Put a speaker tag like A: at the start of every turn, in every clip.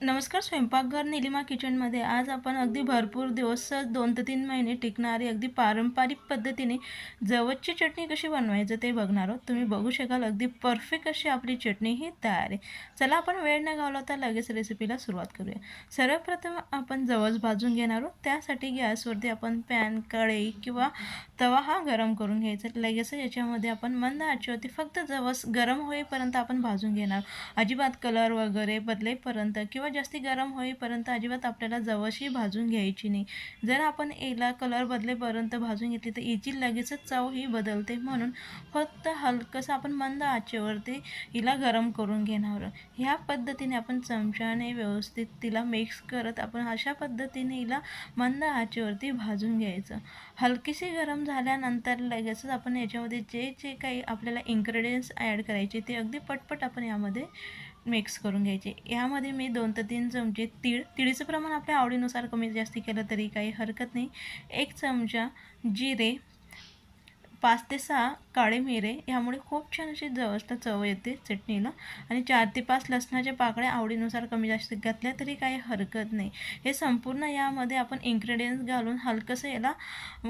A: नमस्कार स्वयंपाकघर निलिमा किचनमध्ये आज आपण अगदी भरपूर दिवस दोन ते तीन महिने टिकणारी अगदी पारंपरिक पद्धतीने जवसची चटणी कशी बनवायचं ते बघणार आहोत. तुम्ही बघू शकाल अगदी परफेक्ट अशी आपली चटणी ही तयार आहे. चला आपण वेळ न घालवता लगेच रेसिपीला सुरुवात करूया. सर्वप्रथम आपण जवस भाजून घेणार आहोत. त्यासाठी गॅसवरती आपण पॅन कढई किंवा तवा हा गरम करून घ्यायचा लगेच याच्यामध्ये आपण मंद आचेवरती फक्त जवस गरम होईपर्यंत आपण भाजून घेणार अजिबात कलर वगैरे बदलेपर्यंत किंवा जास्ती गरम होईपर्यंत अजिबात आपल्याला जवशी भाजून घ्यायची नाही. जर आपण याला कलर बदलेपर्यंत भाजून घेतली तर याची लगेचच चव ही बदलते. म्हणून फक्त हलकंसं आपण मंद आचेवरती हिला गरम करून घेणार ह्या पद्धतीने आपण चमच्याने व्यवस्थित तिला मिक्स करत आपण अशा पद्धतीने हिला मंद आचेवरती भाजून घ्यायचं. हलकीशी गरम झाल्यानंतर लगेचच आपण याच्यामध्ये जे जे काही आपल्याला इन्ग्रेडियंट्स ॲड करायचे ते अगदी पटपट आपण यामध्ये मिक्स करून घ्यायचे. यामध्ये मी दोन ते तीन चमचे तीळ तिळीचं प्रमाण आपल्या आवडीनुसार कमी जास्त केलं तरी काही हरकत नाही. एक चमचा जिरे पाच ते सहा काळे मिरे यामुळे खूप छान अशी जवस्त चव येते चटणीला. आणि चार ते पाच लसणाच्या पाकळ्या आवडीनुसार कमी जास्त घातल्या तरी काही हरकत नाही. हे संपूर्ण यामध्ये आपण इन्ग्रेडियंट्स घालून हलकंसं याला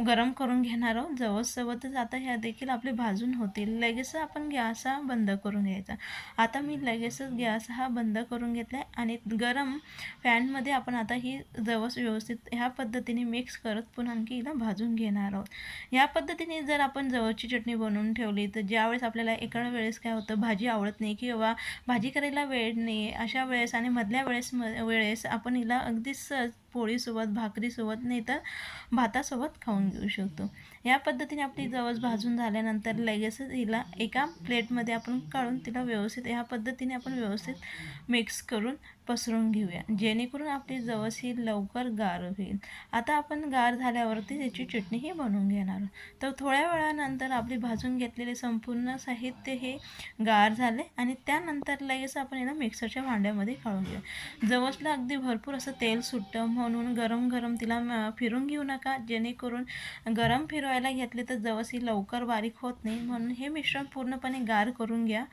A: गरम करून घेणार आहोत. जवससोबतच आता ह्या देखील आपले भाजून होतील. लगेच आपण गॅस हा बंद करून घ्यायचा. आता मी लगेचच गॅस हा बंद करून घेतला आहे आणि गरम पॅनमध्ये आपण आता ही जवस व्यवस्थित ह्या पद्धतीने मिक्स करत पुन्हा आणखी हिला भाजून घेणार आहोत. या पद्धतीने जर आपण आपण जवळची चटणी बनवून बनवून ठेवली तर ज्यावेळेस आपल्याला एका वेळेस काय होतं भाजी आवडत नाही किंवा भाजी करायला वेळ नाही अशा वेळेस आणि मधल्या वेळेस म वेळेस आपण हिला अगदी सहज पोळीसोबत भाकरीसोबत नाही तर भातासोबत खाऊन घेऊ शकतो. या पद्धतीने आपली जवस भाजून झाल्यानंतर लगेचच हिला एका प्लेटमध्ये आपण काढून तिला व्यवस्थित ह्या पद्धतीने आपण व्यवस्थित मिक्स करून पसरून घेऊया. जेणेकरून आपली जवस ही लवकर गार होईल. आता आपण गार झाल्यावरती त्याची चटणीही बनवून घेणार. तर थोड्या वेळानंतर आपली भाजून घेतलेले संपूर्ण साहित्य हे गार झाले आणि त्यानंतर लगेच आपण याला मिक्सरच्या भांड्यामध्ये काढून घेऊया. जवसला अगदी भरपूर असं तेल सुटतं म्हणून गरम गरम तिला फिरून घेऊ नका. जेणेकरून गरम फिरवायला घेतले तर जवसी लवकर बारीक होत नाही. म्हणून हे मिश्रण पूर्णपणे गार करून घ्या.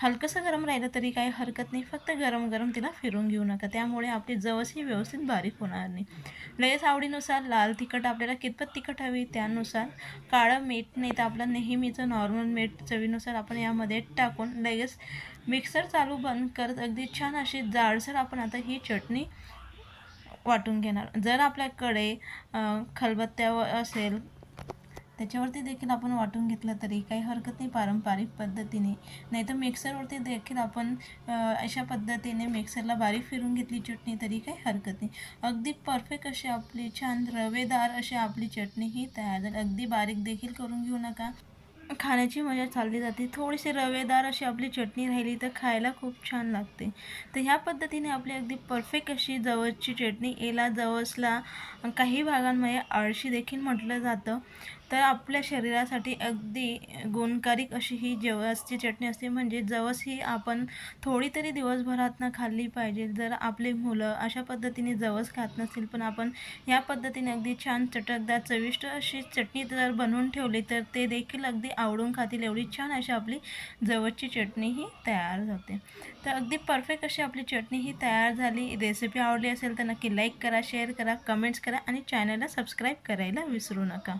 A: हलकंसं गरम राहिलं तरी काही हरकत नाही. फक्त गरम गरम तिला फिरून घेऊ नका. त्यामुळे आपली जवसही व्यवस्थित बारीक होणार नाही. लगेच आवडीनुसार लाल तिखट आपल्याला कितपत तिखट हवी त्यानुसार. काळं मीठ नाही तर आपलं नेहमीचं नॉर्मल मीठ चवीनुसार आपण यामध्ये टाकून लगेच मिक्सर चालू बंद करत अगदी छान अशी जाडसर आपण आता ही चटणी वाटून घेणार. जर आपल्याकडे खलबत्त्या असेल त्याच्यावरती देखील आपण वाटून घेतलं तरी काही हरकत नाही पारंपरिक पद्धतीने. नाही तर मिक्सरवरती देखील आपण अशा पद्धतीने मिक्सरला बारीक फिरून घेतली चटणी तरी काही हरकत नाही. अगदी परफेक्ट अशी आपली छान रवेदार अशी आपली चटणी ही तयार झाली. अगदी बारीक देखील करून घेऊ नका. खाण्याची मजा चालली जाते. थोडीशी रवेदार अशी आपली चटणी राहिली तर खायला खूप छान लागते. तर ह्या पद्धतीने आपली अगदी परफेक्ट अशी जवसची चटणी एला जवसला काही भागांमध्ये आळशी देखील म्हटलं जातं. तर आपल्या शरीरासाठी अगदी गुणकारिक अशी ही जवसची चटणी असते. म्हणजे जवस ही आपण थोडी तरी दिवसभरातनं खाल्ली पाहिजे. जर आपली मुलं अशा पद्धतीने जवस खात नसतील पण आपण या पद्धतीने अगदी छान चटकदार चविष्ट अशी चटणी जर बनवून ठेवली तर ते देखील अगदी आवडून खातील. एवढी छान अशी आपली जवसची चटणी ही तयार होते. तर अगदी परफेक्ट अशी आपली चटणी ही तयार झाली. रेसिपी आवडली असेल तर नक्की लाईक करा शेअर करा कमेंट्स करा आणि चॅनलला सबस्क्राईब करायला विसरू नका.